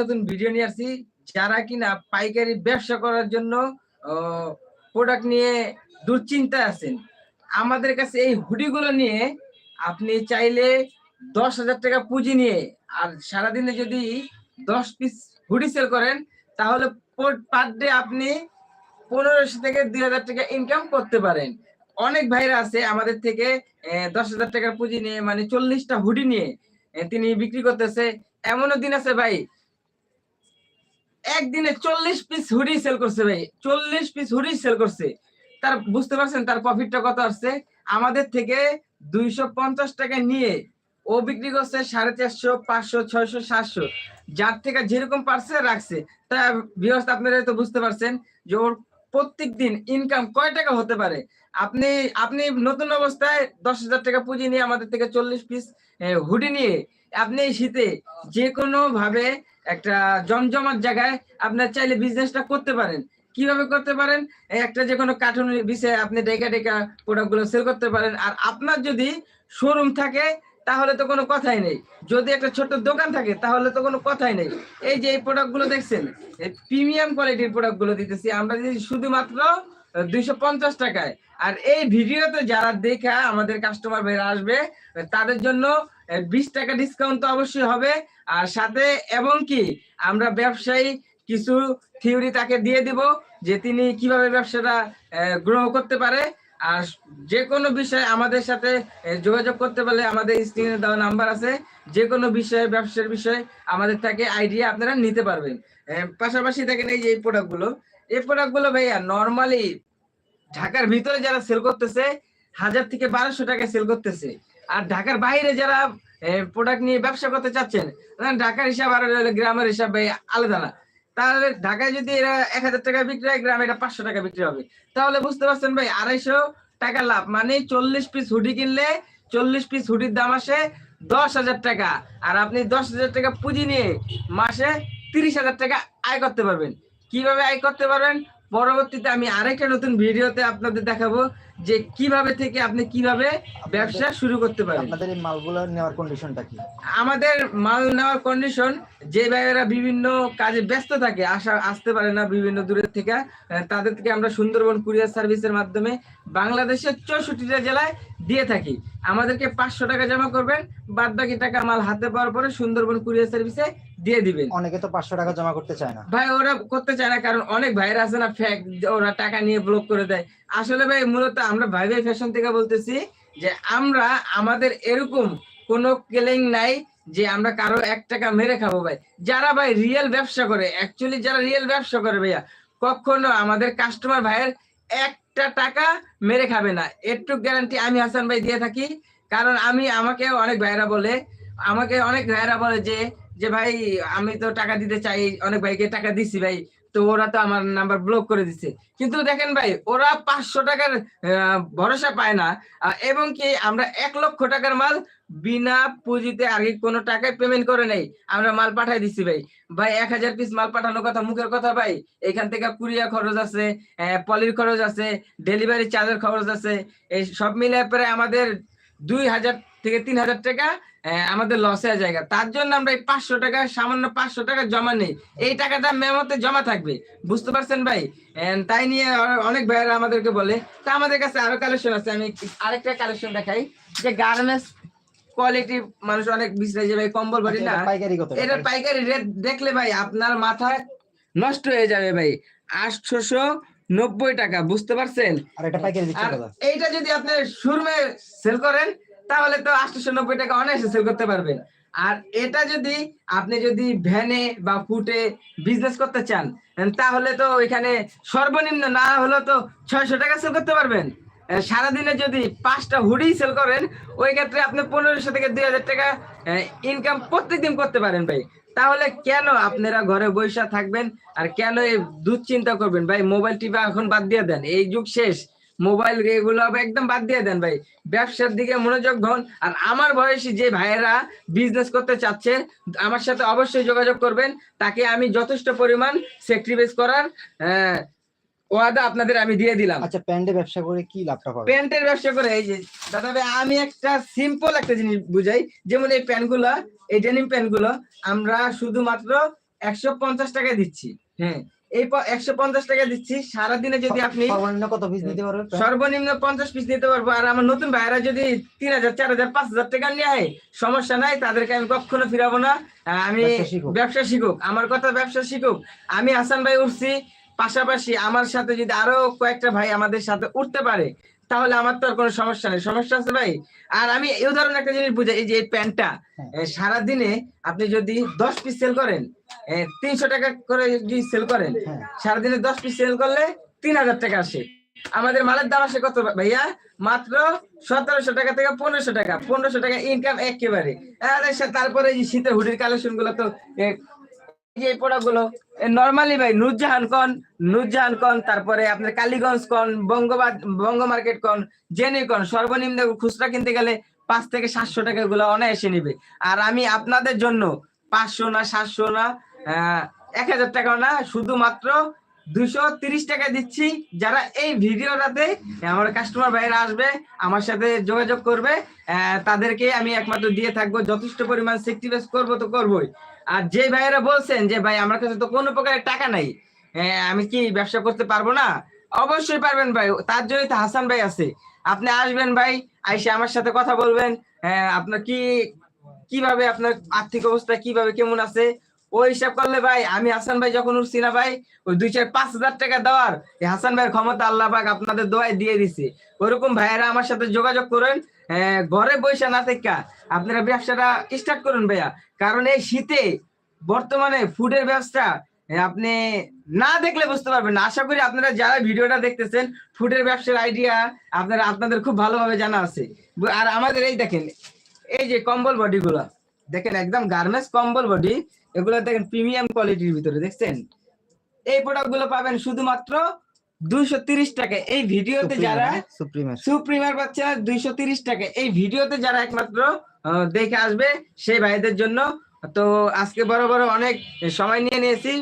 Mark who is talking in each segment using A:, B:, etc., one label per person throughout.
A: নতুন ভিডিও নিয়ে আসছি। যারা কিনা পাইকারি ব্যবসা করার জন্য প্রোডাক্ট নিয়ে দুশ্চিন্তায় আছেন, আমাদের কাছে এই হুডিগুলো নিয়ে আপনি চাইলে দশ হাজার টাকা পুঁজি নিয়ে, আর সারাদিনে যদি দশ পিস হুডি সেল করেন, তাহলে পার ডে আপনি পনেরোশো থেকে দুই হাজার টাকা ইনকাম করতে পারেন। অনেক ভাইরা আছে আমাদের থেকে দশ হাজার টাকার পুঁজি নিয়ে মানে চল্লিশটা হুডি নিয়ে তিনি বিক্রি করতেছে। এমনও দিন আছে ভাই একদিনে চল্লিশ পিস হুডি সেল করছে ভাই। চল্লিশ পিস হুডি সেল করছে। তার, বুঝতে পারছেন? তার প্রফিটটা কত আসছে? আমাদের থেকে দুইশো পঞ্চাশ টাকা নিয়ে ও বিক্রি করছে সাড়ে চারশো, পাঁচশো, ছয়শো, সাতশো। যার থেকে যেরকম পারছে, রাখছে। তা ভিউয়ার্স আপনারা তো বুঝতে পারছেন যে ওর প্রত্যেক দিন ইনকাম কয় টাকা হতে পারে? আপনি আপনি নতুন অবস্থায় দশ হাজার টাকা পুঁজি নিয়ে আমাদের থেকে চল্লিশ পিস হুডি নিয়ে আপনি এই শীতে যে কোনো ভাবে একটা জমজমাট জায়গায় আপনার চাইলে বিজনেসটা করতে পারেন। কীভাবে করতে পারেন? একটা যে কোনো কার্টুন বিষয়ে আপনি ডেকা ডেকা প্রোডাক্টগুলো সেল করতে পারেন। আর আপনার যদি শোরুম থাকে তাহলে তো কোনো কথাই নেই। যদি একটা ছোট দোকান থাকে, তাহলে তো কোনো কথাই নেই। এই যে এই প্রোডাক্টগুলো দেখছেন প্রিমিয়াম কোয়ালিটির প্রোডাক্টগুলো দিতেছি, আমরা দিচ্ছি শুধুমাত্র দুইশো পঞ্চাশ টাকায়। আর এই ভিডিওতে যারা দেখা আমাদের কাস্টমার ভাইরা আসবে, তাদের জন্য বিশ টাকা ডিসকাউন্ট তো অবশ্যই হবে। আর সাথে, এবং কি, আমরা ব্যবসায়ী কিছু থিওরি তাকে দিয়ে দিব, যে তিনি কীভাবে ব্যবসাটা গ্রহ করতে পারে। আর যে কোনো বিষয়ে আমাদের সাথে যোগাযোগ করতে পারলে আমাদের স্ক্রিনে দেওয়া নাম্বার আছে। যে কোনো বিষয়ে, ব্যবসার বিষয়ে আমাদের থেকে আইডিয়া আপনারা নিতে পারবেন। পাশাপাশি দেখেন এই যে এই প্রোডাক্টগুলো এই প্রোডাক্টগুলো ভাইয়া নর্মালি ঢাকার ভিতরে যারা সেল করতেছে, হাজার থেকে বারোশো টাকা সেল করতেছে। আর ঢাকার বাইরে যারা প্রোডাক্ট নিয়ে ব্যবসা করতে চাচ্ছেন, ঢাকার হিসাব আর গ্রামের হিসাব ভাই আলাদা না। তাহলে ঢাকায় যদি এরা এক হাজার টাকা বিক্রি হয়, গ্রামে এটা পাঁচশো টাকা বিক্রি হবে। তাহলে বুঝতে পারছেন ভাই, আড়াইশো টাকা লাভ। মানে চল্লিশ পিস হুডি কিনলে চল্লিশ পিস হুডির দাম আসে দশ হাজার টাকা। আর আপনি দশ হাজার টাকা পুঁজি নিয়ে মাসে তিরিশ হাজার টাকা আয় করতে পারবেন। কীভাবে আয় করতে পারবেন? পরবর্তীতে আমি আরেকটা নতুন ভিডিওতে আপনাদের দেখাবো যে কীভাবে থেকে আপনি কীভাবে ব্যবসা শুরু করতে পারেন।
B: আপনাদের এই মালগুলো নেওয়ার কন্ডিশনটা কি?
A: আমাদের মাল নেওয়ার কন্ডিশন যে ভাইয়েরা বিভিন্ন কাজে ব্যস্ত থাকে আসা আসতে পারে না বিভিন্ন দূরের থেকে আহ, তাদের থেকে আমরা সুন্দরবন কুরিয়ার সার্ভিসের মাধ্যমে বাংলাদেশের চৌষট্টিটা জেলায় দিয়ে থাকি। আমাদেরকে পাঁচশো টাকা জমা করবেন বাদ বাকি টাকা মাল হাতে পাওয়ার পরে সুন্দরবন কুরিয়ার সার্ভিসে দিয়ে দিবেন।
B: অনেকে তো পাঁচশো টাকা জমা করতে চায় না।
A: ভাই ওরা করতে চায় না কারণ অনেক ভাইরা আছে না ফ্যাক ওরা টাকা নিয়ে ব্লক করে দেয়। আসলে ভাই মূলত আমরা ভাই ভাই ফ্যাশন থেকে বলতেছি যে আমরা আমাদের এরকম কোনো কেলেং নাই যে আমরা কারও এক টাকা মেরে খাব ভাই। যারা ভাই রিয়েল ব্যবসা করে অ্যাকচুয়ালি যারা রিয়েল ব্যবসা করে ভাইয়া কখনো আমাদের কাস্টমার ভাইয়ের একটা টাকা মেরে খাবে না। একটু গ্যারান্টি আমি হাসান ভাই দিয়ে থাকি কারণ আমি আমাকে অনেক ভাইরা বলে আমাকে অনেক ভাইরা বলে যে যে ভাই, আমি তো টাকা দিতে চাই, অনেক ভাইকে টাকা দিছি ভাই, তো ওরা তো আমার নাম্বার ব্লক করে দিচ্ছে কিন্তু দেখেন ভাই, ওরা পাঁচশো টাকার ভরসা পায় না। এবং কি আমরা এক লক্ষ টাকার মাল বিনা পুঁজিতে আগে কোনো টাকায় পেমেন্ট করে নেই। আমরা মাল পাঠাই দিচ্ছি ভাই। ভাই, এক হাজার পিস মাল পাঠানোর কথা, মুখের কথা ভাই। এখান থেকে কুরিয়া খরচ আছে পলির খরচ আছে ডেলিভারি চার্জের খরচ আছে। এই সব মিলে প্রায় আমাদের দুই হাজার থেকে তিন হাজার টাকা আমাদের লস হয়ে যায় তার জন্য আমরা এই পাঁচশো টাকা সামান্য পাঁচশো টাকা জমা নেই। এই টাকাটা মেমতে জমা থাকবে। বুঝতে পারছেন ভাই? তাই নিয়ে অনেক ভাইয়েরা আমাদেরকে বলে। তা আমাদের কাছে আরও কালেকশন আছে। আমি আরেকটা কালেকশন দেখাই। যে গার্মেন্টস কোয়ালিটি মানুষ অনেক বিশ্রাই যে ভাই কম্বল বাড়ি না
B: এটা পাইকারি
A: রেট দেখলে ভাই আপনার মাথা নষ্ট হয়ে যাবে ভাই। আটশোশো নব্বই টাকা বুঝতে পারছেন? এইটা যদি আপনি শোরুমে সেল করেন তাহলে তো আটশো নব্বই টাকা অনায়াসে সেল করতে পারবেন আর এটা যদি আপনি যদি ভ্যানে বা ফুটে বিজনেস করতে চান, তাহলে তো এখানে সর্বনিম্ন না হলেও তো ছয়শো টাকা সেল করতে পারবেন। সারাদিনে যদি পাঁচটা হুডি সেল করেন, ওই ক্ষেত্রে আপনি পনেরোশো থেকে দুই হাজার টাকা ইনকাম প্রত্যেকদিন করতে পারেন ভাই। তাহলে কেন আপনারা ঘরে বৈশা থাকবেন আর কেন দুশ্চিন্তা করবেন? ভাই মোবাইল টিপা এখন বাদ দিয়ে দেন। এই যুগ শেষ। মোবাইল এগুলো একদম বাদ দিয়ে দেন ভাই। ব্যবসার দিকে মনোযোগ হন আর আমার বয়সী যে ভাইয়েরা বিজনেস করতে চাচ্ছে আমার সাথে অবশ্যই যোগাযোগ করবেন। তাকে আমি যথেষ্ট পরিমাণ স্যাক্রিফাইস করার ওয়াদা আপনাদের আমি দিয়ে দিলাম।
B: আচ্ছা প্যান্টের ব্যবসা করে কি লাভটা পাবে
A: প্যান্টের ব্যবসা করে এই যে দাদা ভাই আমি একটা সিম্পল একটা জিনিস বুঝাই। যেমন এই প্যান্টগুলো এই ডেনিম প্যান্টগুলো আমরা শুধুমাত্র একশো পঞ্চাশ টাকায় দিচ্ছি। হ্যাঁ এই একশো পঞ্চাশ টাকা দিচ্ছি। সারাদিনে যদি আপনি
B: সর্বনিম্ন কত পিস নিতে পারবে?
A: সর্বনিম্ন পঞ্চাশ পিস নিতে পারব। আর আমার নতুন ভাইয়েরা যদি তিন হাজার চার হাজার পাঁচ হাজার টাকা নিয়ে সমস্যা নাই তাদেরকে আমি কখনো ফিরাবো না। আমি
B: ব্যবসা শিখুক।
A: ব্যবসা শিখুক। আমার কথা ব্যবসা শিখুক। আমি হাসান ভাই উঠছি। পাশাপাশি আমার সাথে যদি আরও কয়েকটা ভাই আমাদের সাথে উঠতে পারে তাহলে আমার তো আর কোনো সমস্যা নেই। সমস্যা আছে ভাই আর আমি এই উদাহরণ একটা জিনিস বুঝাই এই যে এই প্যান্টটা
B: হ্যাঁ।
A: সারাদিনে আপনি যদি দশ পিস সেল করেন তিনশো টাকা করে যদি সেল করেন
B: হ্যাঁ।
A: সারাদিনে দশ পিস সেল করলে তিন হাজার টাকা আসে। আমাদের মালের দাম আসে কত ভাইয়া? মাত্র সতেরোশো টাকা থেকে পনেরোশো টাকা। পনেরোশো টাকা ইনকাম একেবারে। তারপরে এই শীতের হুডির কালেকশনগুলো তো যে গুলো নর্মালি ভাই নুরজাহান কন নুরজাহান কন, তারপরে আপনার কালীগঞ্জ কন বঙ্গবাদ বঙ্গ মার্কেট কন, জেনে কন, সর্বনিম্ন খুচরা কিনতে গেলে পাঁচ থেকে সাতশো টাকা গুলো অনায়াসে নিবে। আর আমি আপনাদের জন্য পাঁচশো না সাতশো না এক হাজার টাকা না, শুধুমাত্র দুশো তিরিশ টাকা দিচ্ছি। যারা এই ভিডিওটাতে আমার কাস্টমার আসবে, আমার সাথে যোগাযোগ করবে তাদেরকে আমি একমাত্র দিয়ে থাকব। যথেষ্ট পরিমাণ তো আর যে ভাইয়েরা বলছেন যে, ভাই, আমার কাছে তো কোনো প্রকারের টাকা নাই আমি কি ব্যবসা করতে পারব না? অবশ্যই পারবেন ভাই। তার জন্যই তো হাসান ভাই আছে। আপনি আসবেন ভাই, আইসে আমার সাথে কথা বলবেন। আপনার কি, কীভাবে আপনার আর্থিক অবস্থা, কীভাবে কেমন আছে? ওই হিসাব করলে ভাই, আমি হাসান ভাই যখন উঠছি না ভাই, ওই দুই চার পাঁচ হাজার টাকা দেওয়ার হাসান ভাইয়ের ক্ষমতা আল্লাহ পাক আপনাদের দোয়ায় দিয়ে দিছে। ওরকম ভাইয়েরা আমার সাথে যোগাযোগ করেন ঘরে বসে না থেকে আপনারা ব্যবসাটা স্টার্ট করুন ভাইয়া। কারণ এই শীতে বর্তমানে ফুডের ব্যবসা আপনি না দেখলে বুঝতে পারবেন না। আশা করি আপনারা যারা ভিডিওটা দেখতেছেন ফুডের ব্যবসার আইডিয়া আপনারা আপনাদের খুব ভালোভাবে জানা আছে। আর আমাদের এই দেখেন, এই যে কম্বল বডি গুলা। দেখেন একদম গার্মেন্টস কম্বল বডি এগুলো দেখেন প্রিমিয়াম কোয়ালিটির ভিতরে দেখছেন? এই প্রোডাক্টগুলো পাবেন শুধুমাত্র দুইশো তিরিশ টাকা এই ভিডিওতে যারা
B: সুপ্রিমের
A: সুপ্রিমার বাচ্চা দুইশো তিরিশ টাকা এই ভিডিওতে যারা একমাত্র দেখে আসবে সেই ভাইদের জন্য। তো আজকে বড় বড় অনেক সময় নিয়ে নিয়েছি।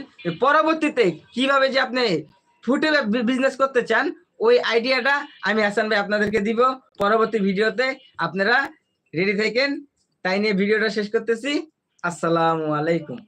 A: পরবর্তীতে কীভাবে যে আপনি ফুটে বিজনেস করতে চান ওই আইডিয়াটা আমি হাসান ভাই আপনাদেরকে দিব। পরবর্তী ভিডিওতে আপনারা রেডি থাকেন। তাই নিয়ে ভিডিওটা শেষ করতেছি। আসসালামু আলাইকুম।